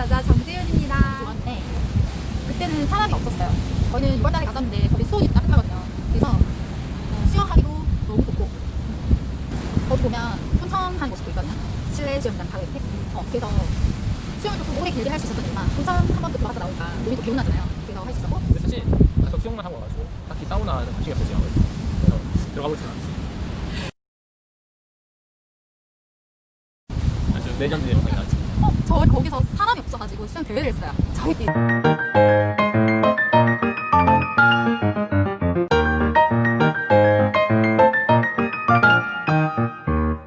여자 정지윤입니다. 네. 그때는 사람이 없었어요. 저는 6월 달에 갔었는데 거기 수온이 나쁜 거거든요. 그래서 어, 수영하기도 너무 덥고 거기 보면 혼청한 모습도 있거든요. 실내 수영장 바로 옆에. 어, 그래서 수영을 조금 오래 길게 할 수 있었지만 혼청 한 번도 들어가서 나오니까 몸이 또 개운하잖아요. 그래서 할 수 있었고. 근데 사실 가서 수영만 하고 와가지고 딱히 사우나는 관심이 없었지 아무래도. 그래서 들어가볼 줄 알았어요. 레전드 영상이 나왔지. 어, 저 거기서 사람이 없어가지고 수영 대회를 했어요. 저희끼리.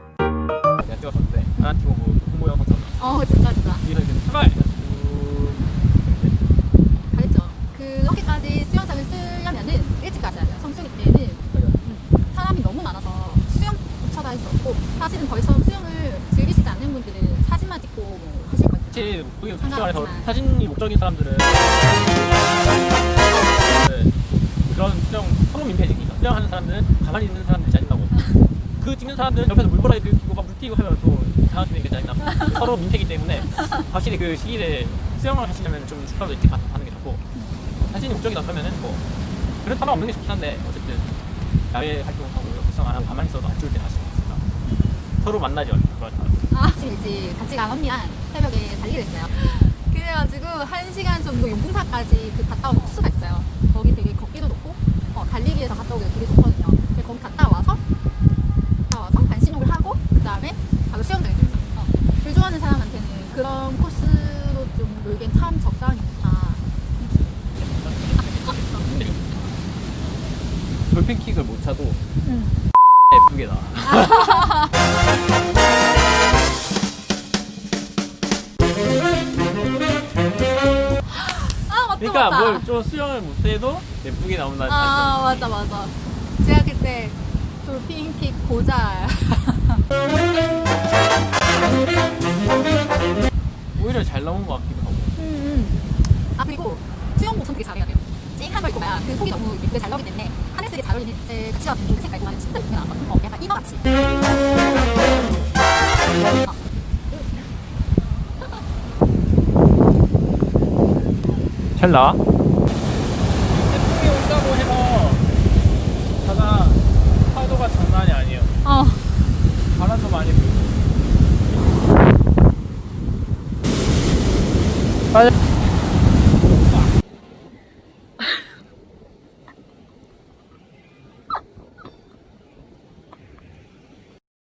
내가 찍었었는데 하나 찍고 뭐 홍보 영상처럼 어, 진짜 진짜. 뒤에서 이제 출발! 잘했죠. 그렇게까지 수영장을 쓰려면은 일찍 가셔야 돼요. 성수기 때는 음, 사람이 너무 많아서 수영조차도 할수 없고 사실은 저희처럼 수영을 즐기 않는 분들은 사진만 찍고 뭐 하실 거예요. 사실 여기 솔직히 상관없지만. 말해서 사진이 목적인 사람들은 네, 그런 수영 서로 민폐니까 수영하는 사람들은 가만히 있는 사람들이 짜증나고 그 찍는 사람들은 옆에서 물보라기 들키고 막 물튀고 하면 또 당하시는 게 짜증나 서로 민폐이기 때문에 확실히 그 시기에 수영을 하시려면 좀 출발도 일찍 가- 가는 게 좋고 사진이 목적이다 그러면은 뭐 그런 상관 없는 게 좋긴 한데 어쨌든 야외 활동하고 수영 안 하고 가만히 있어도 안 좋을 때 하시는 거니까 서로 만나죠 그걸 다. 아, 지금 일찍 같이 간 언니랑 새벽에 달리기를 했어요. 그래가지고 한 시간 정도 용궁사까지 그 갔다 온 코스가 있어요. 거기 되게 걷기도 좋고 어, 달리기에서 갔다 오기가 되게 좋거든요. 근데 거기 갔다 와서 갔다 와서 반신욕을 하고 그 다음에 바로 수영장에 들죠. 어, 물 좋아하는 사람한테는 그런 코스로 좀 놀기엔 참 적당히. 돌핀킥을 못 차도 음. 예쁘게 나와. 그러니까. 뭘 좀 수영을 못해도 예쁘게 나온다는 아. 맞아 맞아. 제가 그때 돌핀킥 고자. 오히려 잘 나온 것 같기도 하고. 음. 아 그리고 수영복 선 되게 잘해야 돼요. 쨍한 걸 입고 가야 그 속이 너무 예쁘게 잘 나오기 때문에 하늘색에 잘 어울리는 제 같이 와서 핑크 색깔 입고 가면 진짜 예쁘게 나왔거든요. 어, 약간 이거 같이. 어. 잘 나와? 태풍이 온다고 해서 바다 파도가 장난이 아니에요. 어. 바람도 많이 불고.